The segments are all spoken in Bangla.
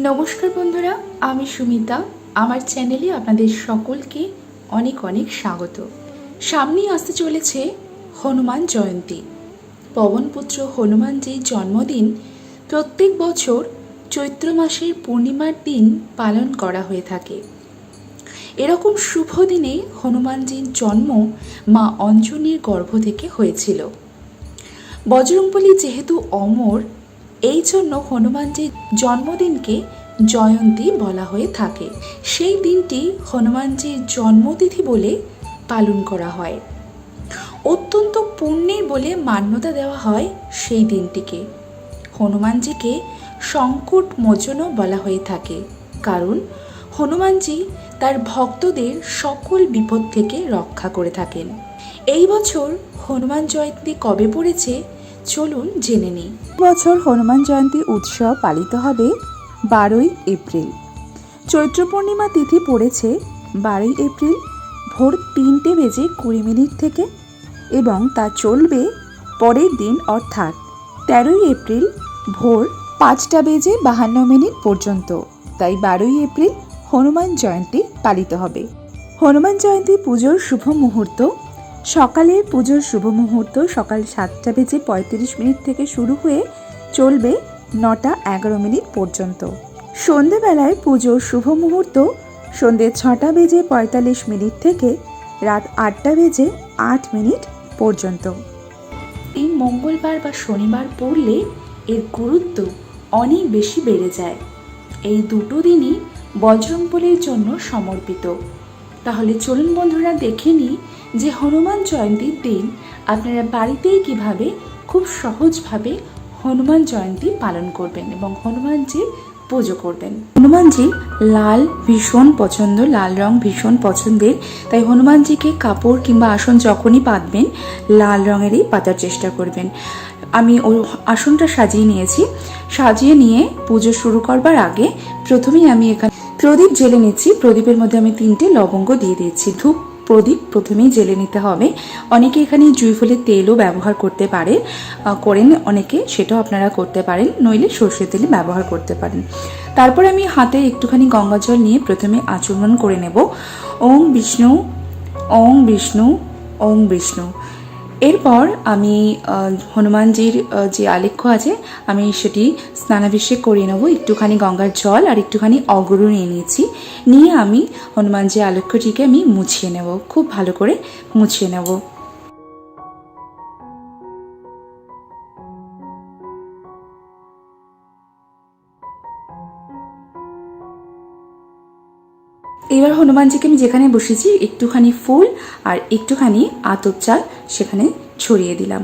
নমস্কার বন্ধুরা, আমি সুমিতা। আমার চ্যানেলে আপনাদের সকলকে অনেক অনেক স্বাগত। সামনেই আসতে চলেছে হনুমান জয়ন্তী। পবনপুত্র হনুমানজির জন্মদিন প্রত্যেক বছর চৈত্র মাসের পূর্ণিমার দিন পালন করা হয়ে থাকে। এরকম শুভ দিনে হনুমানজির জন্ম মা অঞ্জনীর গর্ভ থেকে হয়েছিল। বজরংবলী যেহেতু অমর এই জন্য হনুমানজির জন্মদিনকে জয়ন্তী বলা হয়ে থাকে। সেই দিনটি হনুমানজির জন্মতিথি বলে পালন করা হয়। অত্যন্ত পুণ্যের বলে মান্যতা দেওয়া হয় সেই দিনটিকে। হনুমানজিকে সংকট মোচনও বলা হয়ে থাকে। কারণ হনুমানজি তার ভক্তদের সকল বিপদ থেকে রক্ষা করে থাকেন। এই বছর হনুমান জয়ন্তী কবে পড়েছে চলুন জেনে নিই। বছর হনুমান জয়ন্তী উৎসব পালিত হবে বারোই এপ্রিল। চৈত্র পূর্ণিমা তিথি পড়েছে বারোই এপ্রিল ভোর তিনটে বেজে কুড়ি মিনিট থেকে এবং তা চলবে পরের দিন অর্থাৎ তেরোই এপ্রিল ভোর পাঁচটা বেজে বাহান্ন মিনিট পর্যন্ত। তাই বারোই এপ্রিল হনুমান জয়ন্তী পালিত হবে। হনুমান জয়ন্তী পুজোর শুভ মুহূর্ত সকালের পুজোর শুভ মুহূর্ত সকাল সাতটা বেজে পঁয়ত্রিশ মিনিট থেকে শুরু হয়ে চলবে নটা এগারো মিনিট পর্যন্ত। সন্ধেবেলায় পুজোর শুভ মুহূর্ত সন্ধে ছটা বেজে পঁয়তাল্লিশ মিনিট থেকে রাত আটটা বেজে আট মিনিট পর্যন্ত। এই মঙ্গলবার বা শনিবার পড়লে এর গুরুত্ব অনেক বেশি বেড়ে যায়। এই দুটো দিনই বজরংবলীর জন্য সমর্পিত। তাহলে চলুন বন্ধুরা দেখে নিই যে হনুমান জয়ন্তীর দিন আপনারা বাড়িতেই কীভাবে খুব সহজভাবে হনুমান জয়ন্তী পালন করবেন এবং হনুমানজির পুজো করবেন। হনুমানজি লাল, ভীষণ পছন্দ, লাল রং ভীষণ পছন্দের। তাই হনুমানজিকে কাপড় কিংবা আসন যখনই পাতবেন লাল রঙেরই পাতার চেষ্টা করবেন। আমি ওই আসনটা সাজিয়ে নিয়েছি। সাজিয়ে নিয়ে পুজো শুরু করবার আগে প্রথমেই আমি এখানে প্রদীপ জেলে নিচ্ছি। প্রদীপের মধ্যে আমি তিনটে লবঙ্গ দিয়ে দিচ্ছি। ধূপ প্রদীপ প্রথমেই জেলে নিতে হবে। অনেকে এখানে জুই ফুলের তেলও ব্যবহার করতে পারে করেন অনেকে, সেটাও আপনারা করতে পারেন, নইলে সর্ষের তেল ব্যবহার করতে পারেন। তারপর আমি হাতে একটুখানি গঙ্গা জল নিয়ে প্রথমে আচরণ করে নেব। ওং বিষ্ণু ওং বিষ্ণু ওং বিষ্ণু। এরপর আমি হনুমানজির যে আলেখ্য আছে, আমি সেটি স্নানাভিষেক করিয়ে নেব। একটুখানি গঙ্গার জল আর একটুখানি অগরু নিয়ে নিয়েছি। নিয়ে আমি হনুমানজির আলেখ্যটিকে আমি মুছিয়ে নেব। খুব ভালো করে মুছিয়ে নেব। এবার হনুমানজিকে আমি যেখানে বসেছি, একটুখানি ফুল আর একটুখানি আতপ চাল সেখানে ছড়িয়ে দিলাম।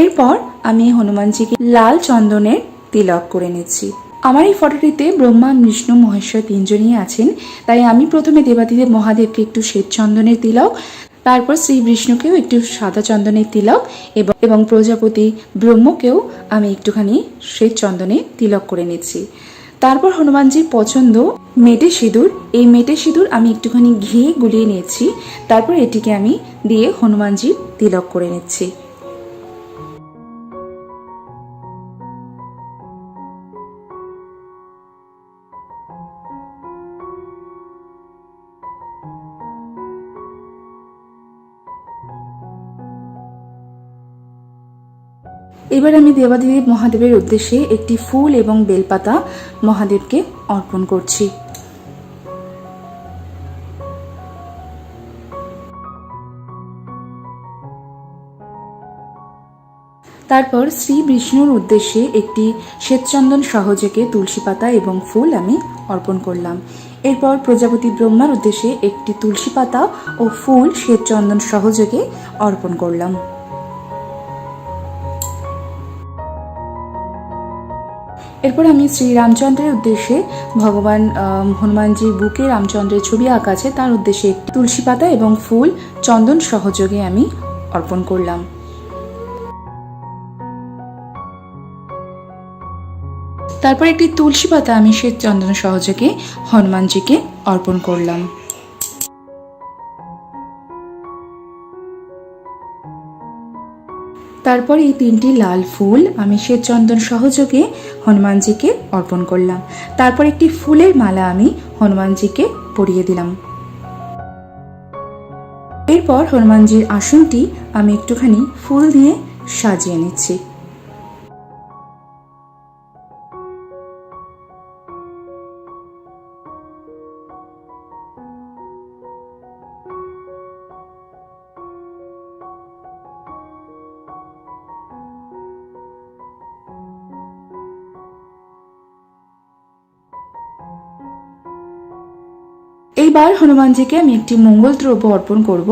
এরপর আমি হনুমানজিকে লাল চন্দনের তিলক করে নিচ্ছি। আমার এই ফটোটিতে ব্রহ্মা, বিষ্ণু, মহেশ্বর তিনজনই আছেন, তাই আমি প্রথমে দেবাদিদেব মহাদেবকে একটু শ্বেত চন্দনের তিলক, তারপর শ্রী বিষ্ণুকেও একটু সাদা চন্দনের তিলক এবং এবং প্রজাপতি ব্রহ্মকেও আমি একটুখানি শ্বেত চন্দনের তিলক করে নিচ্ছি। তারপর হনুমানজির পছন্দ মেটে সিঁদুর। এই মেটে সিঁদুর আমি একটুখানি ঘি গুলিয়ে নিয়েছি। তারপর এটিকে আমি দিয়ে হনুমানজির তিলক করে নিচ্ছি। এবার আমি দেবাদিদেব মহাদেবের উদ্দেশ্যে একটি ফুল এবং বেলপাতা মহাদেবকে অর্পণ করছি। তারপর শ্রী বিষ্ণুর উদ্দেশ্যে একটি শ্বেতচন্দন সহযোগে তুলসী পাতা এবং ফুল আমি অর্পণ করলাম। এরপর প্রজাপতি ব্রহ্মার উদ্দেশ্যে একটি তুলসী পাতা ও ফুল শ্বেতচন্দন সহযোগে অর্পণ করলাম। এরপর আমি শ্রী রামচন্দ্রের উদ্দেশ্যে ভগবান হনুমানজির বুকে রামচন্দ্রের ছবি আঁকা আছে তার উদ্দেশ্যে তুলসী পাতা এবং ফুল চন্দন সহযোগে আমি অর্পণ করলাম। তারপর একটি তুলসী পাতা আমি শ্বেত চন্দন সহযোগে হনুমানজিকে অর্পণ করলাম। তারপর এই তিনটি লাল ফুল আমি সে চন্দন সহযোগে হনুমানজিকে অর্পণ করলাম। তারপর একটি ফুলের মালা আমি হনুমানজিকে পরিয়ে দিলাম। এরপর হনুমানজির আসনটি আমি একটুখানি ফুল দিয়ে সাজিয়ে নিচ্ছি। এইবার হনুমানজিকে আমি একটি মঙ্গল দ্রব্য অর্পণ করব।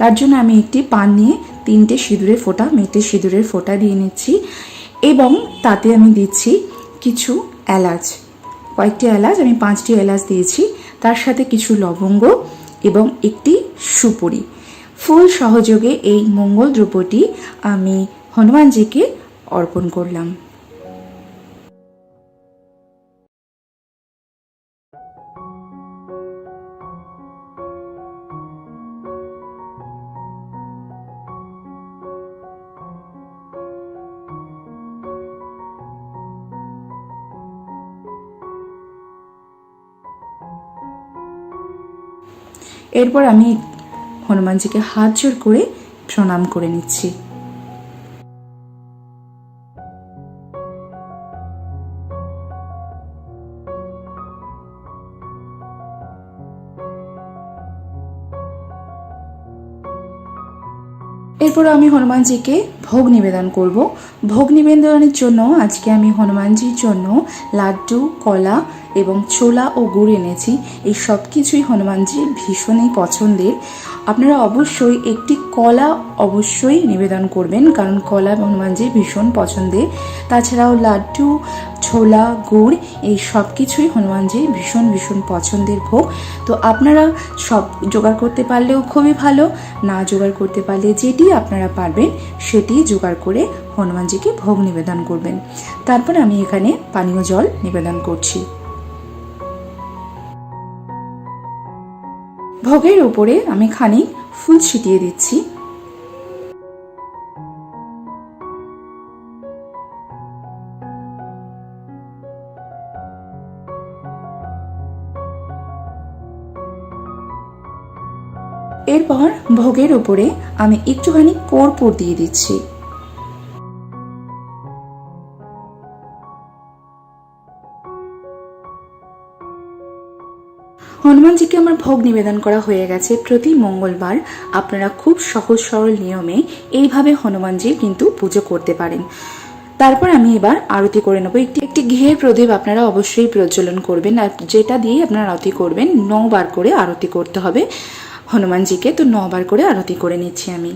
তার জন্য আমি একটি পান নিয়ে তিনটে সিঁদুরের ফোঁটা মেটে সিঁদুরের ফোঁটা দিয়ে নিচ্ছি এবং তাতে আমি দিচ্ছি কিছু এলাচ। কয়েকটি এলাচ, আমি পাঁচটি এলাচ দিয়েছি। তার সাথে কিছু লবঙ্গ এবং একটি সুপুরি। ফুল সহযোগে এই মঙ্গল দ্রব্যটি আমি হনুমানজিকে অর্পণ করলাম। এরপর আমি হনুমানজিকে হাত জোর করে প্রণাম করে নিচ্ছি। এরপর আমি হনুমানজিকে ভোগ নিবেদন করব। ভোগ নিবেদনের জন্য আজকে আমি হনুমানজির জন্য লাড্ডু, কলা এবং ছোলা ও গুড় এনেছি। এই সব কিছুই হনুমানজির ভীষণই পছন্দের। আপনারা অবশ্যই একটি কলা অবশ্যই নিবেদন করবেন, কারণ কলা হনুমানজির ভীষণ পছন্দের। তাছাড়াও লাড্ডু, ছোলা, গুড়, এই সব কিছুই হনুমানজির ভীষণ ভীষণ পছন্দের ভোগ। তো আপনারা সব জোগাড় করতে পারলেও খুবই ভালো, না জোগাড় করতে পারলে যেটি আপনারা পারবেন, সেটি জোগাড় করে হনুমানজিকে ভোগ নিবেদন করবেন। তারপর আমি এখানে পানীয় জল নিবেদন করছি। ভোগের উপরে আমি খানিক ফুল ছিটিয়ে দিচ্ছি। এরপর ভোগের উপরে আমি একটুখানি কর্পূর দিয়ে দিচ্ছি। হনুমানজিকে আমার ভোগ নিবেদন করা হয়ে গেছে প্রতি মঙ্গলবার। আপনারা খুব সহজ সরল নিয়মে এইভাবে হনুমানজির কিন্তু পুজো করতে পারেন। তারপর আমি এবার আরতি করে নেব। একটি একটি ঘিয়ের প্রদীপ আপনারা অবশ্যই প্রজ্বলন করবেন আর যেটা দিয়ে আপনারা আরতি করবেন, নবার করে আরতি করতে হবে। হনুমানজিকে তো নবার করে আরতি করে নিচ্ছি আমি।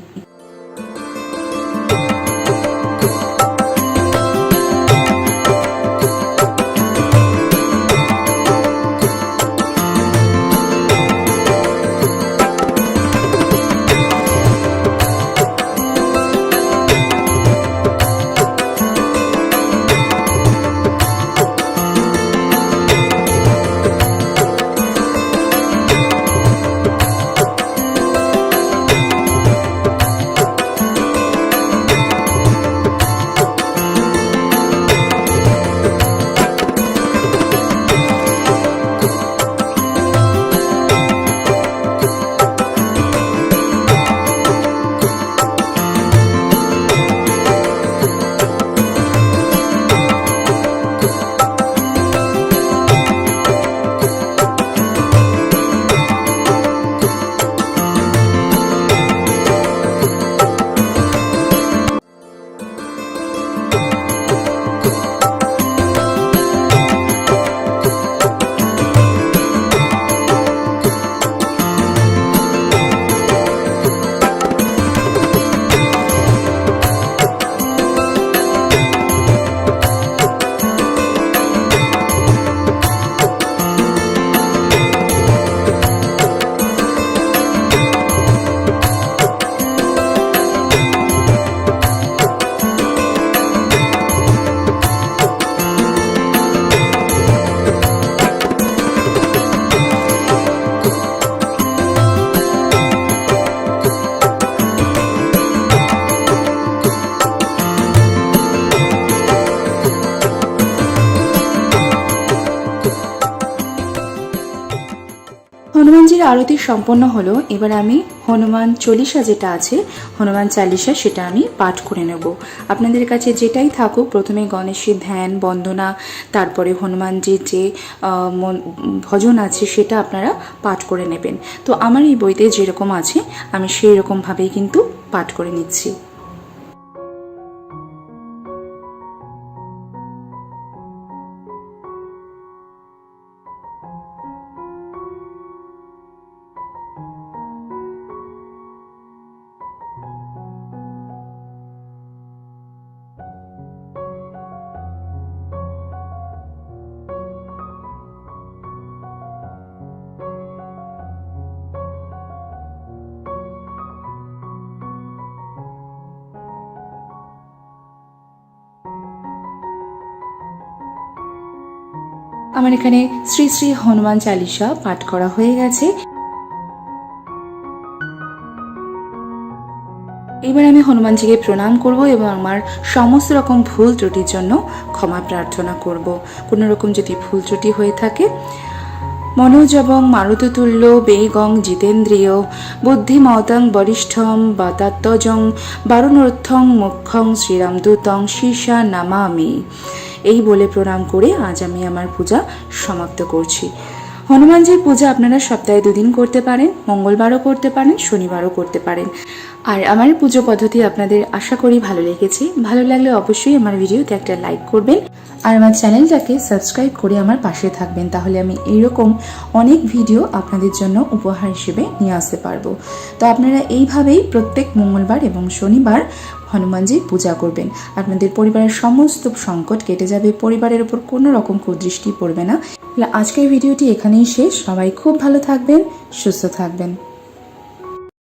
আরতি সম্পন্ন হলো, এবার আমি হনুমান চল্লিশা যেটা আছে, হনুমান চালিশা সেটা আমি পাঠ করে নেব। আপনাদের কাছে যেটাই থাকুক, প্রথমে গণেশের ধ্যান, বন্দনা, তারপরে হনুমানজির যে ভজন আছে সেটা আপনারা পাঠ করে নেবেন। তো আমার এই বইতে যেরকম আছে, আমি সেই রকমভাবেই কিন্তু পাঠ করে নিচ্ছি। আমার এখানে শ্রী শ্রী হনুমান চালিসা পাঠ করা হয়ে গেছে। এবার আমি হনুমানজিকে প্রণাম করব এবং আমার সমস্ত রকম ভুল ত্রুটির জন্য ক্ষমা প্রার্থনা করব। কোনো রকম যদি ভুল ত্রুটি হয়ে থাকে, মনোজবং মারুততুল্য বেগং জিতেন্দ্রিয় বুদ্ধিমতং বরিষ্ঠম বাতাত্তজং বারুণর্থং মুখ্যং শ্রীরামদূতং শীর্ষা নামামি। এই বলে প্রণাম করে আজ আমি আমার পূজা সমাপ্ত করছি। হনুমানজির পূজা আপনারা সপ্তাহে দুদিন করতে পারেন, মঙ্গলবারও করতে পারেন, শনিবারও করতে পারেন। আর আমার পুজো পদ্ধতি আপনাদের আশা করি ভালো লেগেছে। ভালো লাগলে অবশ্যই আমার ভিডিওতে একটা লাইক করবেন আর আমার চ্যানেলটাকে সাবস্ক্রাইব করে আমার পাশে থাকবেন। তাহলে আমি এইরকম অনেক ভিডিও আপনাদের জন্য উপহার হিসেবে নিয়ে আসতে পারব। তো আপনারা এইভাবেই প্রত্যেক মঙ্গলবার এবং শনিবার হনুমানজির পূজা করবেন। আপনাদের পরিবারের সমস্ত সংকট কেটে যাবে। পরিবারের ওপর কোনো রকম কুদৃষ্টি পড়বে না। আজকের ভিডিওটি এখানেই শেষ। সবাই খুব ভালো থাকবেন, সুস্থ থাকবেন।